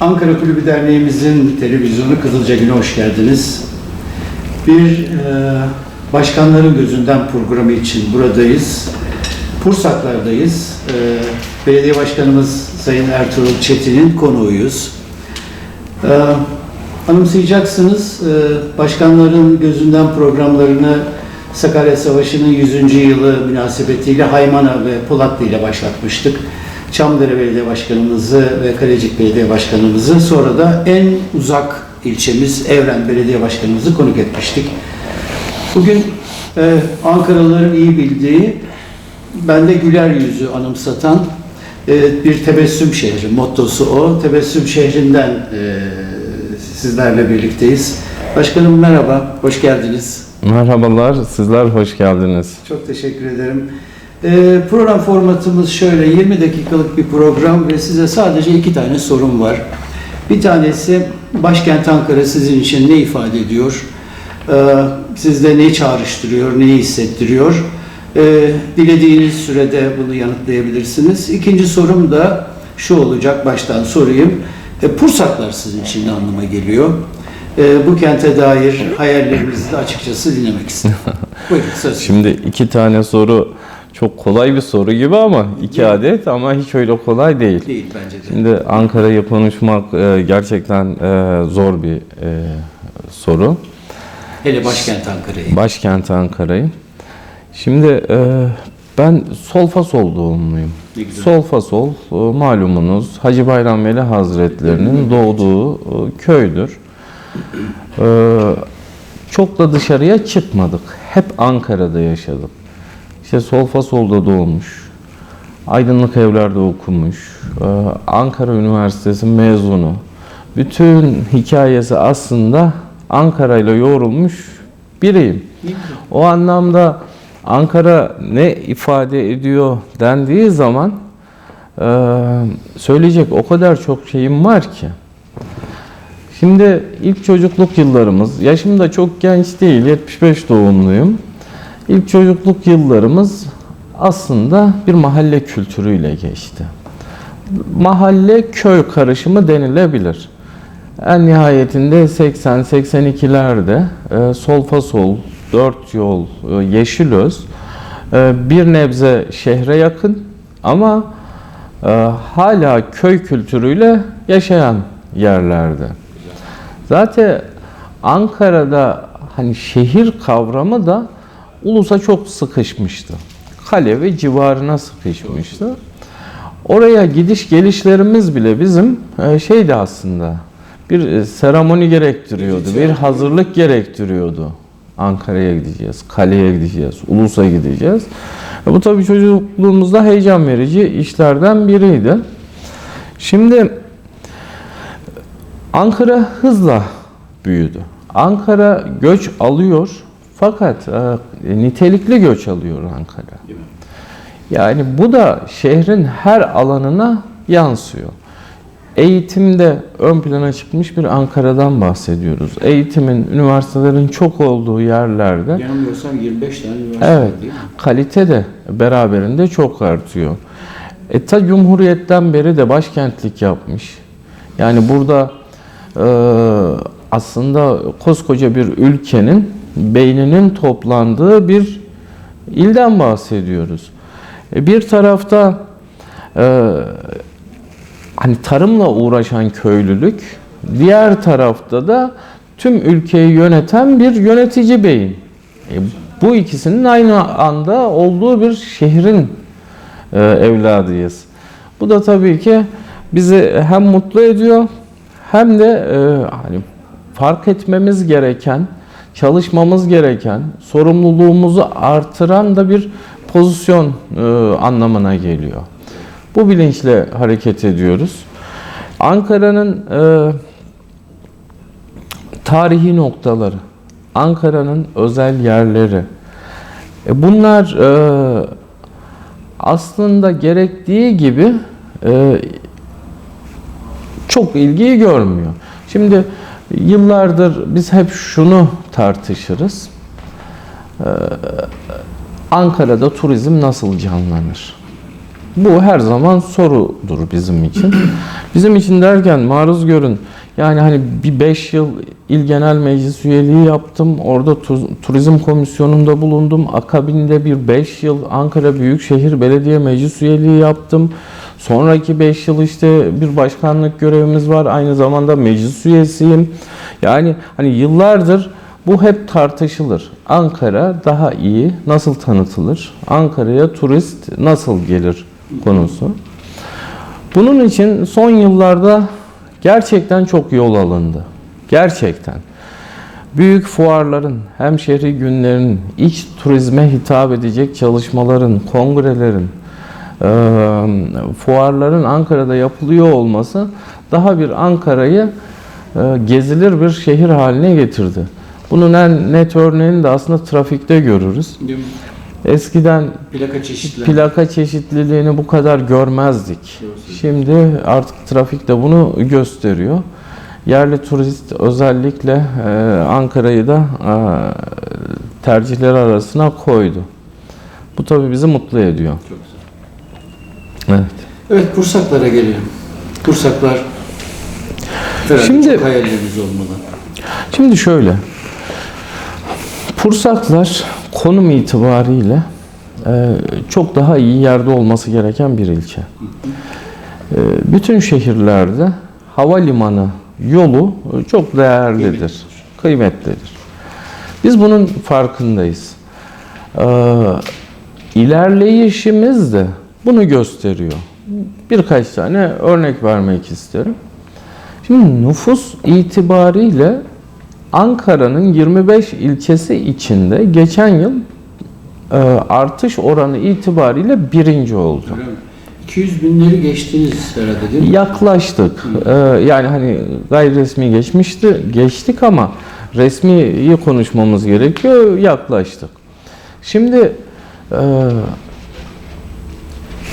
Ankara Kulübü Derneğimizin televizyonu Kızılca Günü hoş geldiniz. Bir e, başkanların gözünden programı için buradayız. Pursaklar'dayız. E, Belediye Başkanımız Sayın Ertuğrul Çetin'in konuğuyuz. E, anımsayacaksınız, e, başkanların gözünden programlarını Sakarya Savaşı'nın 100. yılı münasebetiyle Haymana ve Polatlı ile başlatmıştık. Çamdere Belediye Başkanımızı ve Kalecik Belediye Başkanımızı sonra da en uzak ilçemiz Evren Belediye Başkanımızı konuk etmiştik. Bugün e, Ankaralıların iyi bildiği, bende güler yüzü anımsatan e, bir tebessüm şehri, mottosu o. Tebessüm şehrinden e, sizlerle birlikteyiz. Başkanım merhaba, hoş geldiniz. Merhabalar, sizler hoş geldiniz. Çok teşekkür ederim. Ee, program formatımız şöyle 20 dakikalık bir program ve size sadece iki tane sorum var. Bir tanesi başkent Ankara sizin için ne ifade ediyor? Ee, sizde ne çağrıştırıyor, neyi hissettiriyor? Ee, dilediğiniz sürede bunu yanıtlayabilirsiniz. İkinci sorum da şu olacak, baştan sorayım. E, Pursaklar sizin için ne anlama geliyor? E, bu kente dair hayallerinizi de açıkçası dinlemek istedim. Buyurun söz. Şimdi iki tane soru çok kolay bir soru gibi ama iki Değil. adet ama hiç öyle kolay değil. Değil bence de. Şimdi Ankara'yı konuşmak e, gerçekten e, zor bir e, soru. Hele başkent Ankara'yı. Başkent Ankara'yı. Şimdi e, ben Solfasol doğumluyum. Ne güzel. Solfasol e, malumunuz Hacı Bayram Veli Hazretlerinin doğduğu e, köydür. E, çok da dışarıya çıkmadık. Hep Ankara'da yaşadık. İşte Solfasol'da doğmuş. Aydınlık evlerde okumuş. e, Ankara Üniversitesi mezunu. Bütün hikayesi aslında Ankara ile yoğrulmuş biriyim. O anlamda Ankara ne ifade ediyor dendiği zaman eee, söyleyecek o kadar çok şeyim var ki. Şimdi ilk çocukluk yıllarımız, yaşım da çok genç değil, 75 doğumluyum. İlk çocukluk yıllarımız aslında bir mahalle kültürüyle geçti. Mahalle köy karışımı denilebilir. En nihayetinde 80-82'lerde e, solfa sol, dört yol, e, Yeşilöz e, bir nebze şehre yakın ama e, hala köy kültürüyle yaşayan yerlerde. Zaten Ankara'da hani şehir kavramı da ulusa çok sıkışmıştı. Kale ve civarına sıkışmıştı. Oraya gidiş gelişlerimiz bile bizim e, şeydi aslında. Bir e, seremoni gerektiriyordu, bir hazırlık gerektiriyordu. Ankara'ya gideceğiz, kaleye gideceğiz, Ulus'a gideceğiz. E, Bu tabii çocukluğumuzda heyecan verici işlerden biriydi. Şimdi Ankara hızla büyüdü. Ankara göç alıyor fakat e, nitelikli göç alıyor Ankara. Yani bu da şehrin her alanına yansıyor. Eğitimde ön plana çıkmış bir Ankara'dan bahsediyoruz. Eğitimin, üniversitelerin çok olduğu yerlerde Yanılmıyorsam 25 tane üniversite Evet. var değil mi? kalite de beraberinde çok artıyor. E ta Cumhuriyet'ten beri de başkentlik yapmış. Yani burada e, aslında koskoca bir ülkenin beyninin toplandığı bir ilden bahsediyoruz. E, bir tarafta e, hani tarımla uğraşan köylülük, diğer tarafta da tüm ülkeyi yöneten bir yönetici beyin. E, bu ikisinin aynı anda olduğu bir şehrin e, evladıyız. Bu da tabii ki bizi hem mutlu ediyor hem de e, hani fark etmemiz gereken, çalışmamız gereken, sorumluluğumuzu artıran da bir pozisyon e, anlamına geliyor. Bu bilinçle hareket ediyoruz. Ankara'nın e, tarihi noktaları, Ankara'nın özel yerleri. E, bunlar aslında gerektiği gibi çok ilgiyi görmüyor. Şimdi yıllardır biz hep şunu tartışırız. E, Ankara'da turizm nasıl canlanır? Bu her zaman sorudur bizim için. Bizim için derken maruz görün. Yani hani bir 5 yıl il genel meclis üyeliği yaptım. Orada tu- turizm komisyonunda bulundum. Akabinde bir 5 yıl Ankara Büyükşehir Belediye Meclis üyeliği yaptım. Sonraki 5 yıl işte bir başkanlık görevimiz var. Aynı zamanda meclis üyesiyim. Yani hani yıllardır bu hep tartışılır. Ankara daha iyi nasıl tanıtılır? Ankara'ya turist nasıl gelir konusu. Bunun için son yıllarda gerçekten çok yol alındı. Gerçekten. Büyük fuarların, hemşehri günlerinin, iç turizme hitap edecek çalışmaların, kongrelerin, fuarların Ankara'da yapılıyor olması daha bir Ankara'yı gezilir bir şehir haline getirdi. Bunun en net örneğini de aslında trafikte görürüz. Eskiden Plaka plaka çeşitliliğini bu kadar görmezdik. Şimdi artık trafik de bunu gösteriyor. Yerli turist özellikle Ankara'yı da tercihleri arasına koydu. Bu tabii bizi mutlu ediyor. Çok. Evet. Pursaklara gelelim. Herhalde Şimdi- çok hayalleriniz olmalı. Şimdi şöyle. Pursaklar konum itibariyle e, çok daha iyi yerde olması gereken bir ilçe. E, bütün şehirlerde havalimanı yolu e, çok değerlidir, Kıymetlidir. kıymetlidir. Biz bunun farkındayız. E, ilerleyişimiz de bunu gösteriyor. Birkaç tane örnek vermek isterim. Şimdi nüfus itibariyle Ankara'nın 25 ilçesi içinde geçen yıl e, artış oranı itibariyle birinci oldu. Öyle mi? 200 binleri geçtiniz herhalde değil mi? Yaklaştık. E, yani hani gayri resmi geçmişti, geçtik ama resmiyi konuşmamız gerekiyor. Yaklaştık. Şimdi e,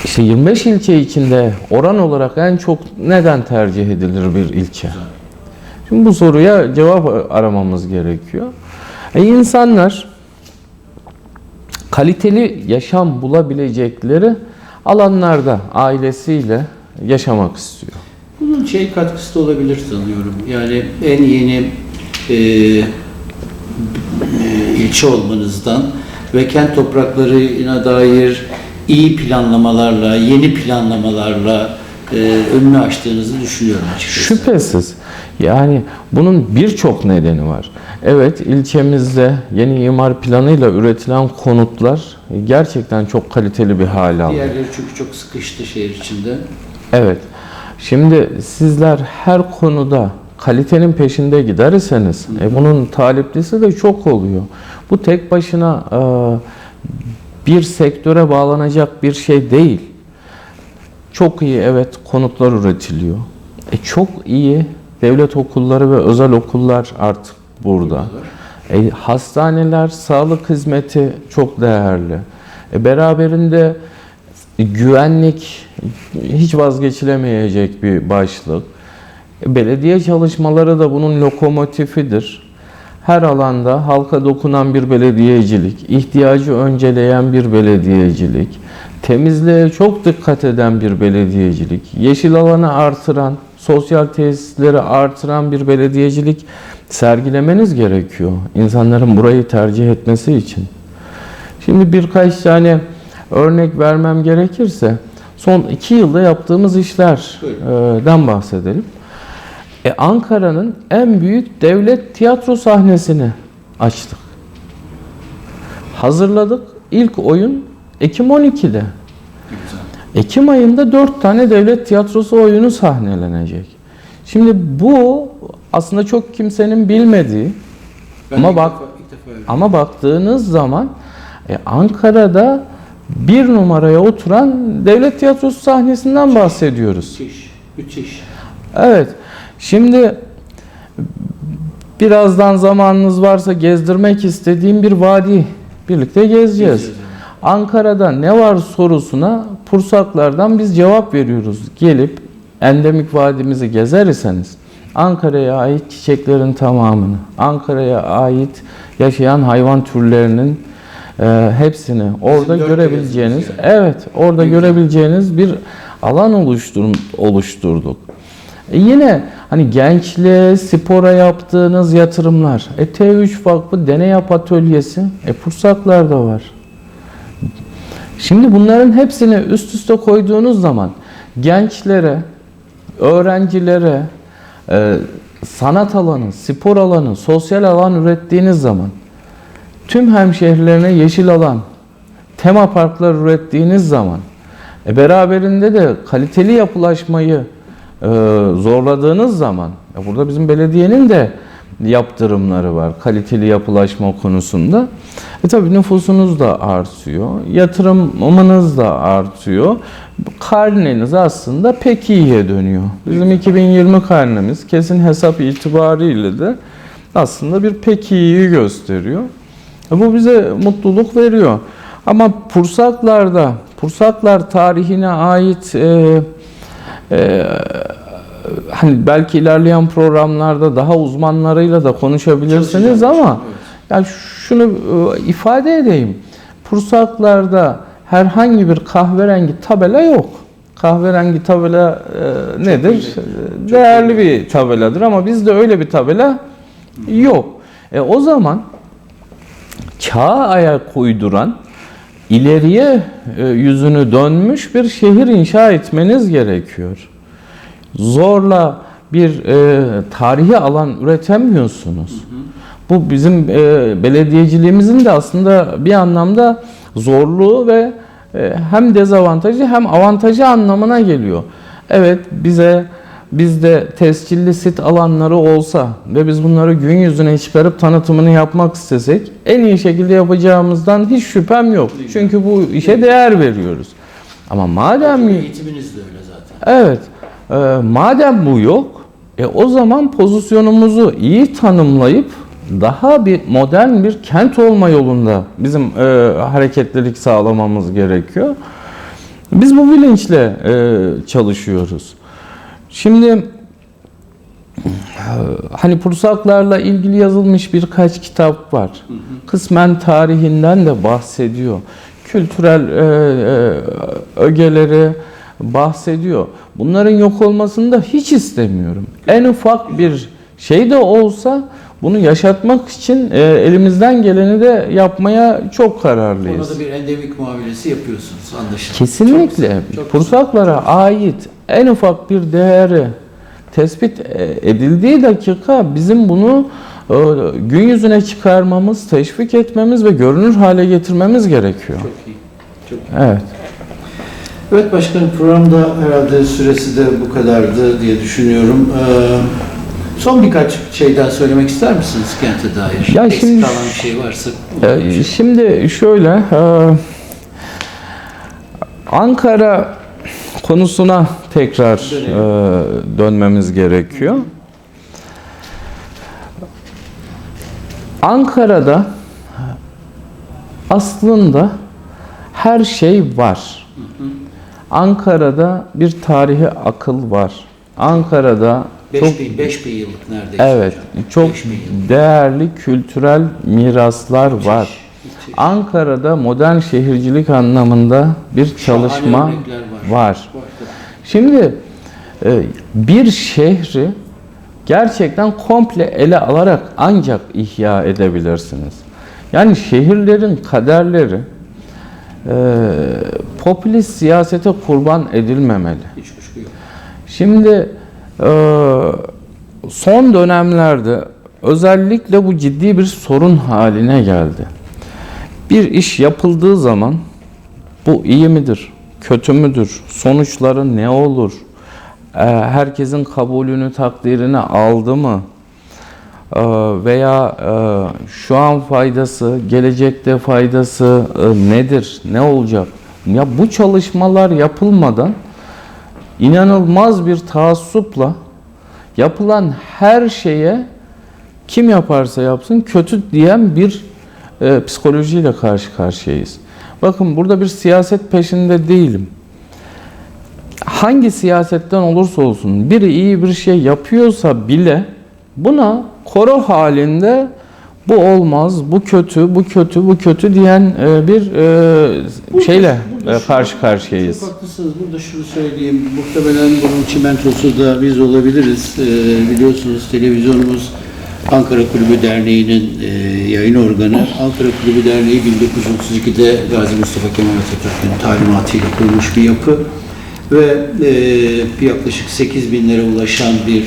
işte 25 ilçe içinde oran olarak en çok neden tercih edilir bir ilçe? Şimdi bu soruya cevap aramamız gerekiyor. E insanlar kaliteli yaşam bulabilecekleri alanlarda ailesiyle yaşamak istiyor. Bunun şey katkısı da olabilir sanıyorum. Yani en yeni e, e, ilçe olmanızdan ve kent topraklarına dair iyi planlamalarla, yeni planlamalarla e, önünü açtığınızı düşünüyorum açıkçası. Şüphesiz. Yani bunun birçok nedeni var. Evet ilçemizde yeni imar planıyla üretilen konutlar gerçekten çok kaliteli bir hale aldı. Diğerleri çünkü çok sıkıştı şehir içinde. Evet. Şimdi sizler her konuda kalitenin peşinde giderseniz e, bunun taliplisi de çok oluyor. Bu tek başına e, bir sektöre bağlanacak bir şey değil. Çok iyi evet konutlar üretiliyor. E, çok iyi devlet okulları ve özel okullar artık burada. E, hastaneler, sağlık hizmeti çok değerli. E, beraberinde güvenlik hiç vazgeçilemeyecek bir başlık. E, Belediye çalışmaları da bunun lokomotifidir. Her alanda halka dokunan bir belediyecilik, ihtiyacı önceleyen bir belediyecilik, temizliğe çok dikkat eden bir belediyecilik, yeşil alanı artıran, sosyal tesisleri artıran bir belediyecilik sergilemeniz gerekiyor. İnsanların burayı tercih etmesi için. Şimdi birkaç tane örnek vermem gerekirse son iki yılda yaptığımız işlerden bahsedelim. E, Ankara'nın en büyük devlet tiyatro sahnesini açtık. Hazırladık. İlk oyun Ekim 12'de. Güzel. Ekim ayında dört tane devlet tiyatrosu oyunu sahnelenecek. Şimdi bu aslında çok kimsenin bilmediği Ben Ama bak- defa- defa ama baktığınız zaman e, Ankara'da bir numaraya oturan devlet tiyatrosu sahnesinden bahsediyoruz. Müthiş, müthiş. Evet. Şimdi birazdan zamanınız varsa gezdirmek istediğim bir vadi birlikte gezeceğiz. Gezeceğiz, Ankara'da ne var sorusuna Pursaklardan biz cevap veriyoruz. Gelip endemik vadimizi gezerseniz Ankara'ya ait çiçeklerin tamamını, Ankara'ya ait yaşayan hayvan türlerinin e, hepsini orada dört görebileceğiniz, yani. evet orada güzel. görebileceğiniz bir alan oluştur, oluşturduk. E yine hani gençliğe, spora yaptığınız yatırımlar. E T3 Vakfı Deney Yap Atölyesi. E Pursaklar'da var. Şimdi bunların hepsini üst üste koyduğunuz zaman gençlere, öğrencilere, e, sanat alanı, spor alanı, sosyal alan ürettiğiniz zaman tüm hemşehrilerine yeşil alan, tema parklar ürettiğiniz zaman e, beraberinde de kaliteli yapılaşmayı zorladığınız zaman e, burada bizim belediyenin de yaptırımları var kaliteli yapılaşma konusunda. E tabi nüfusunuz da artıyor, yatırımınız da artıyor. Karneniz aslında pek iyiye dönüyor. Bizim 2020 karnemiz kesin hesap itibariyle de aslında bir pek iyiyi gösteriyor. E Bu bize mutluluk veriyor. Ama Pursaklar'da, Pursaklar tarihine ait e, e, hani belki ilerleyen programlarda daha uzmanlarıyla da konuşabilirsiniz ama yani şunu e, ifade edeyim. Pursaklar'da herhangi bir kahverengi tabela yok. Kahverengi tabela e, nedir? E, Değerli bir tabeladır ama bizde öyle bir tabela yok. E, o zaman çağa ayak uyduran, ileriye e, yüzünü dönmüş bir şehir inşa etmeniz gerekiyor. Zorla bir e, tarihi alan üretemiyorsunuz. Bu bizim e, belediyeciliğimizin de aslında bir anlamda zorluğu ve e, hem dezavantajı hem avantajı anlamına geliyor. Evet bize bizde tescilli sit alanları olsa ve biz bunları gün yüzüne çıkarıp tanıtımını yapmak istesek en iyi şekilde yapacağımızdan hiç şüphem yok. Çünkü bu işe değer veriyoruz. Ama madem Eğitiminiz de öyle zaten. Evet. e, madem bu yok, e, o zaman pozisyonumuzu iyi tanımlayıp daha bir modern bir kent olma yolunda bizim e, hareketlilik sağlamamız gerekiyor. Biz bu bilinçle e, çalışıyoruz. Şimdi e, hani Pursaklarla ilgili yazılmış birkaç kitap var. Kısmen tarihinden de bahsediyor. Kültürel e, e, ögeleri bahsediyor. Bunların yok olmasını da hiç istemiyorum. En ufak bir şey de olsa bunu yaşatmak için e, elimizden geleni de yapmaya çok kararlıyız. Ona da bir endemik muamelesi yapıyorsunuz anlaşılan. Kesinlikle. Çok. Pursaklara ait en ufak bir değeri tespit e, edildiği dakika bizim bunu e, gün yüzüne çıkarmamız, teşvik etmemiz ve görünür hale getirmemiz gerekiyor. Çok iyi. Çok iyi. Evet. Evet başkanım programda herhalde süresi de bu kadardı diye düşünüyorum. Ee, son birkaç şey daha söylemek ister misiniz kente dair? Ya Eksik şimdi- kalan bir şey varsa. Ee, Şimdi şöyle e, Ankara konusuna tekrar e, dönmemiz gerekiyor. Ankara'da aslında her şey var. Ankara'da bir tarihi akıl var. Ankara'da çok 5000 5000 yıllık neredeyse. Evet, hocam. çok 5000 yıllık. değerli kültürel miraslar var. Müthiş. Ankara'da modern şehircilik anlamında bir çalışma var. var. Var. Şimdi e, bir şehri gerçekten komple ele alarak ancak ihya edebilirsiniz. Yani şehirlerin kaderleri e, popülist siyasete kurban edilmemeli. Hiç kuşku yok. Şimdi son dönemlerde özellikle bu ciddi bir sorun haline geldi. Bir iş yapıldığı zaman bu iyi midir, kötü müdür, sonuçları ne olur, E, herkesin kabulünü, takdirini aldı mı? E, veya e, şu an faydası, gelecekte faydası nedir, ne olacak? Ya bu çalışmalar yapılmadan inanılmaz bir taassupla yapılan her şeye kim yaparsa yapsın kötü diyen bir e, psikolojiyle karşı karşıyayız. Bakın burada bir siyaset peşinde değilim. Hangi siyasetten olursa olsun biri iyi bir şey yapıyorsa bile buna koro halinde bu olmaz, bu kötü, bu kötü, bu kötü diyen e, bir e, şeyle burada e, karşı karşıyayız. Çok haklısınız. Burada şunu söyleyeyim. Muhtemelen bunun çimentosu da biz olabiliriz. Biliyorsunuz televizyonumuz Ankara Kulübü Derneği'nin yayın organı. Ankara Kulübü Derneği 1932'de Gazi Mustafa Kemal Atatürk'ün talimatıyla kurulmuş bir yapı. Ve yaklaşık 8 binlere ulaşan bir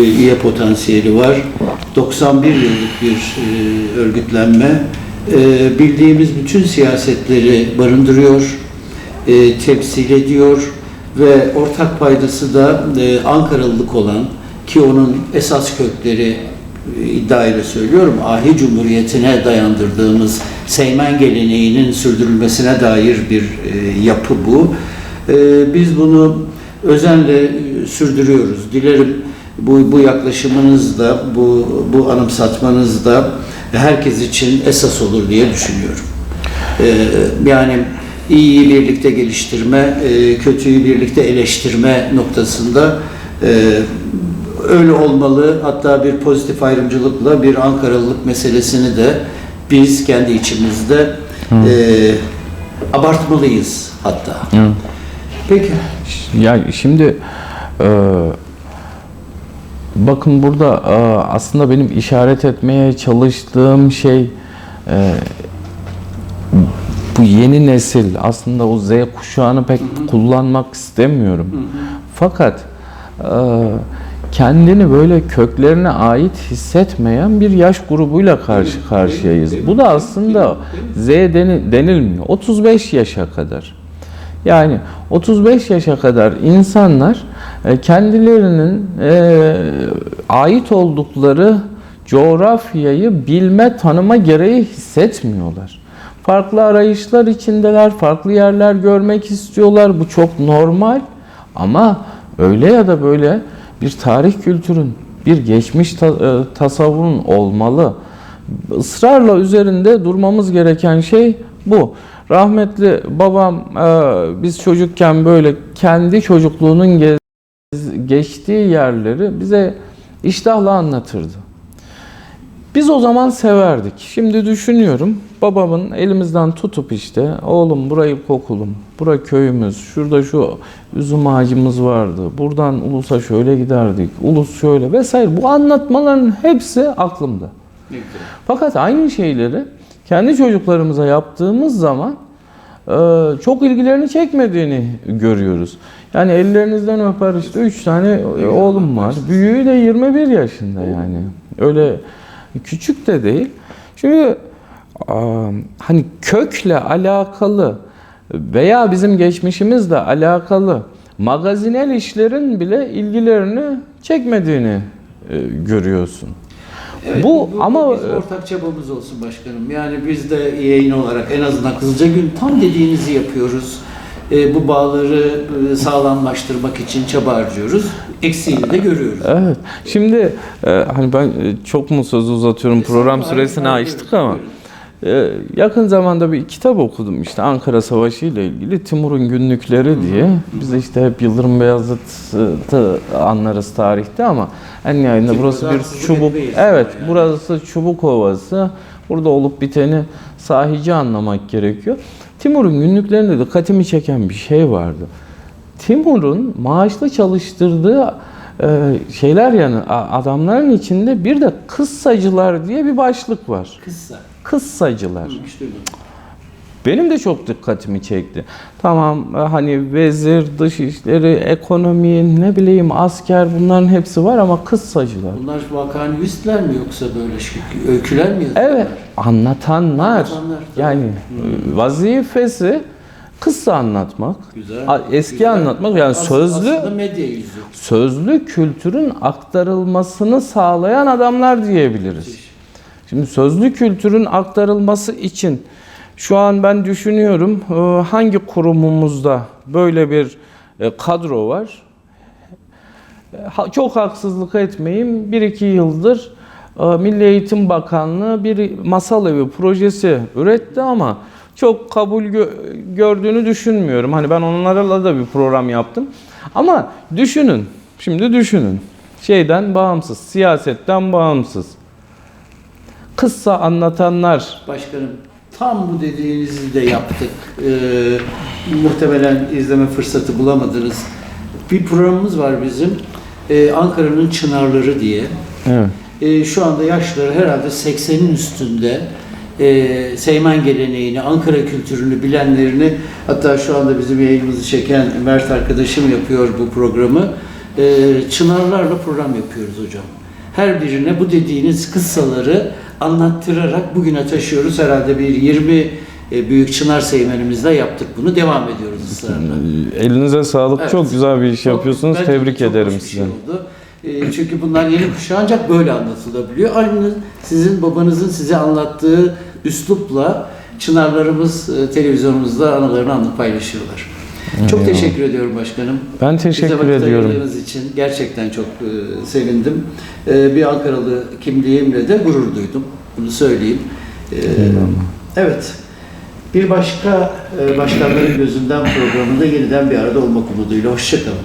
üye potansiyeli var. 91 yıllık bir e, örgütlenme. E, bildiğimiz bütün siyasetleri barındırıyor e, temsil ediyor ve ortak paydası da Ankaralılık olan ki onun esas kökleri e, iddiayla söylüyorum ahi cumhuriyetine dayandırdığımız Seymen geleneğinin sürdürülmesine dair bir yapı bu. Biz bunu özenle sürdürüyoruz. Dilerim bu, bu yaklaşımınız da, bu, bu anımsatmanız da herkes için esas olur diye düşünüyorum. Ee, yani iyiyi birlikte geliştirme, e, kötüyü birlikte eleştirme noktasında e, öyle olmalı. Hatta bir pozitif ayrımcılıkla bir Ankaralılık meselesini de biz kendi içimizde e, abartmalıyız hatta. Hı. Peki. Ya şimdi e, bakın burada e, aslında benim işaret etmeye çalıştığım şey e, bu yeni nesil aslında o Z kuşağını pek kullanmak istemiyorum. Fakat e, kendini böyle köklerine ait hissetmeyen bir yaş grubuyla karşı karşıyayız. Bu da aslında Z deni- denilmiyor. 35 yaşa kadar. Yani 35 yaşa kadar insanlar e, kendilerinin e, ait oldukları coğrafyayı bilme, tanıma gereği hissetmiyorlar. Farklı arayışlar içindeler, farklı yerler görmek istiyorlar. Bu çok normal ama öyle ya da böyle bir tarih kültürün, bir geçmiş e, tasavvurun olmalı. Israrla üzerinde durmamız gereken şey bu. Rahmetli babam e, biz çocukken böyle kendi çocukluğunun gez- geçtiği yerleri bize iştahla anlatırdı. Biz o zaman severdik. Şimdi düşünüyorum babamın elimizden tutup işte oğlum burayı kokulum, bura köyümüz, şurada şu üzüm ağacımız vardı, buradan Ulus'a şöyle giderdik, Ulus şöyle vesaire. Bu anlatmaların hepsi aklımda. Fakat aynı şeyleri kendi çocuklarımıza yaptığımız zaman e, çok ilgilerini çekmediğini görüyoruz. Yani ellerinizden öper işte 3 tane e, oğlum var. Büyüğü de 21 yaşında yani. Öyle küçük de değil. Çünkü a, hani kökle alakalı veya bizim geçmişimizle alakalı magazinel işlerin bile ilgilerini çekmediğini e, görüyorsun. Evet, Bu ama- biz ortak çabamız olsun başkanım. Yani biz de yayın olarak en azından Kızılca Gün tam dediğinizi yapıyoruz. E, bu bağları e, sağlamlaştırmak için çaba harcıyoruz. Eksiğini de görüyoruz. Evet. Şimdi e, hani ben e, çok mu sözü uzatıyorum program süresini açtık ama buyurun. E, yakın zamanda bir kitap okudum işte Ankara Savaşı ile ilgili Timur'un günlükleri diye. Biz işte hep Yıldırım Beyazıt'ı anlarız tarihte ama en nihayetinde burası bir çubuk. Evet, yani. burası çubuk ovası. Burada olup biteni sahici anlamak gerekiyor. Timur'un günlüklerinde dikkatimi çeken bir şey vardı. Timur'un maaşlı çalıştırdığı e, şeyler yani adamların içinde bir de kıssacılar diye bir başlık var. Kısa. Kıssacılar. Benim de çok dikkatimi çekti. Tamam e, hani vezir, dışişleri, ekonomi, ne bileyim asker bunların hepsi var ama kıssacılar. Bunlar vakanüvistler mi yoksa böyle şey, öyküler mi yazıyorlar? Evet, anlatanlar. Anlatanlar, tabii. Yani e, vazifesi kıssa anlatmak. Güzel. Eski güzel. anlatmak yani As- sözlü Aslında medya yüzü. sözlü kültürün aktarılmasını sağlayan adamlar diyebiliriz. Şimdi sözlü kültürün aktarılması için şu an ben düşünüyorum e, hangi kurumumuzda böyle bir e, kadro var. E, Çok haksızlık etmeyeyim. Bir iki yıldır Milli Eğitim Bakanlığı bir masal evi projesi üretti ama çok kabul gö- gördüğünü düşünmüyorum. Hani ben onlarla da bir program yaptım. Ama düşünün, şimdi düşünün. Şeyden bağımsız, siyasetten bağımsız. Kıssa anlatanlar Başkanım tam bu dediğinizi de yaptık. Ee, muhtemelen izleme fırsatı bulamadınız. Bir programımız var bizim. Ee, Ankara'nın Çınarları diye. evet. Ee, şu anda yaşları herhalde 80'in üstünde. Ee, Seymen geleneğini, Ankara kültürünü bilenlerini hatta şu anda bizim yayınımızı çeken Mert arkadaşım yapıyor bu programı. Ee, Çınarlarla program yapıyoruz hocam. Her birine bu dediğiniz kıssaları anlattırarak bugüne taşıyoruz. Herhalde bir 20 e, büyük çınar seymenimizde yaptık bunu. Devam ediyoruz ısrarla. Elinize sağlık. Evet. Çok güzel bir iş yapıyorsunuz. Bence Tebrik çok ederim sizi. şey oldu. E, çünkü bunlar yeni kuşağı ancak böyle anlatılabiliyor. Aynı sizin babanızın size anlattığı üslupla Çınarlarımız e, televizyonumuzda anılarını anlık paylaşıyorlar. Çok Eyvallah. teşekkür ediyorum başkanım. Ben Bize teşekkür vakit ediyorum. ayırdığınız için gerçekten çok e, sevindim. E, bir Ankaralı kimliğimle de gurur duydum. Bunu söyleyeyim. E, evet. Bir başka e, başkanların gözünden programında yeniden bir arada olmak umuduyla. Hoşçakalın.